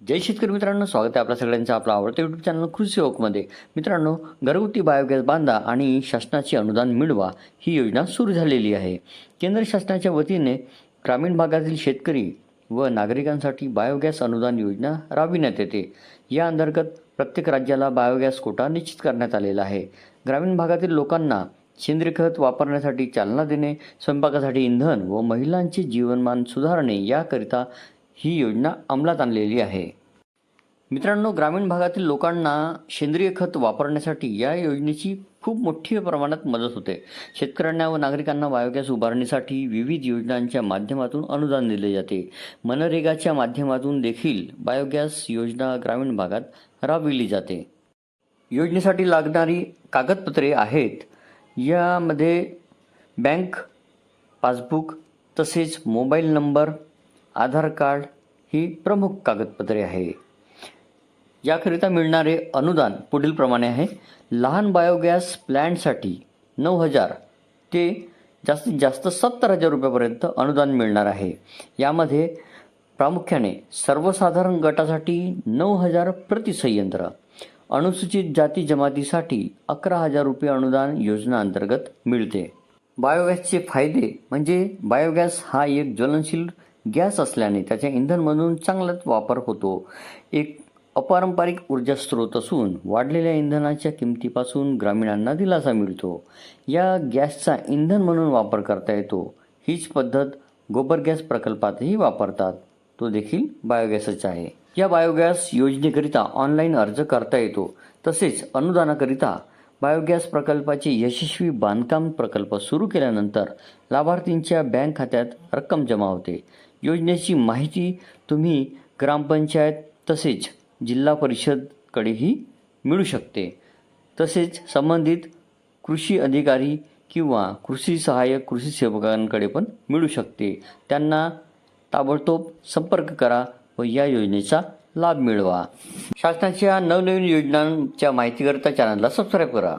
जय शेतकरी मित्रांनो स्वागत आहे आपल्या सगळ्यांचं आपलं आवडतं यूट्यूब चॅनल कृषी ओकमध्ये मित्रांनो घरगुती बायोगॅस बांधा आणि शासनाचे अनुदान मिळवा ही योजना सुरू झालेली आहे. केंद्र शासनाच्या वतीने ग्रामीण भागातील शेतकरी व नागरिकांसाठी बायोगॅस अनुदान योजना राबविण्यात येते. या अंतर्गत प्रत्येक राज्याला बायोगॅस कोटा निश्चित करण्यात आलेला आहे. ग्रामीण भागातील लोकांना सेंद्रिय खत वापरण्यासाठी चालना देणे स्वयंपाकासाठी इंधन व महिलांचे जीवनमान सुधारणे याकरिता ही योजना अंमलात आणलेली आहे. मित्रांनो ग्रामीण भागातील लोकांना सेंद्रिय खत वापरण्यासाठी या योजनेची खूप मोठी प्रमाणात मदत होते. शेतकऱ्यांना व नागरिकांना बायोगॅस उभारणीसाठी विविध योजनांच्या माध्यमातून अनुदान दिले जाते. मनरेगाच्या माध्यमातून देखील बायोगॅस योजना ग्रामीण भागात राबविली जाते. योजनेसाठी लागणारी कागदपत्रे आहेत. यामध्ये बँक पासबुक तसेच मोबाईल नंबर आधार कार्ड ही प्रमुख कागदपत्रे आहे. याकरिता मिळणारे अनुदान पुढीलप्रमाणे आहे. लहान बायोगॅस प्लॅन्टसाठी नऊ हजार ते जास्तीत जास्त सत्तर हजार रुपयापर्यंत अनुदान मिळणार आहे. यामध्ये प्रामुख्याने सर्वसाधारण गटासाठी नऊ हजार प्रति संयंत्र अनुसूचित जाती जमातीसाठी अकरा हजार रुपये अनुदान योजना अंतर्गत मिळते. बायोगॅसचे फायदे म्हणजे बायोगॅस हा एक ज्वलनशील गॅस असल्याने त्याच्या इंधन म्हणून चांगलाच वापर होतो. एक अपारंपरिक ऊर्जा स्रोत असून वाढलेल्या इंधनाच्या किमतीपासून ग्रामीणांना दिलासा मिळतो. या गॅसचा इंधन म्हणून वापर करता येतो. हीच पद्धत गोबर गॅस प्रकल्पातही वापरतात. तो देखील बायोगॅसच आहे. या बायोगॅस योजनेकरिता ऑनलाईन अर्ज करता येतो. तसेच अनुदानाकरिता बायोगॅस प्रकल्पाचे यशस्वी बांधकाम प्रकल्प सुरू केल्यानंतर लाभार्थींच्या बँक खात्यात रक्कम जमा होते. योजनेची माहिती तुम्ही ग्रामपंचायत तसेच जिल्हा परिषदकडेही मिळू शकते. तसेच संबंधित कृषी अधिकारी किंवा कृषी सहाय्यक कृषी सेवकांकडे पण मिळू शकते. त्यांना ताबडतोब संपर्क करा व या योजनेचा लाभ मिळवा. शासनाच्या नवनवीन योजनांच्या माहितीकरिता चॅनलला सबस्क्राईब करा.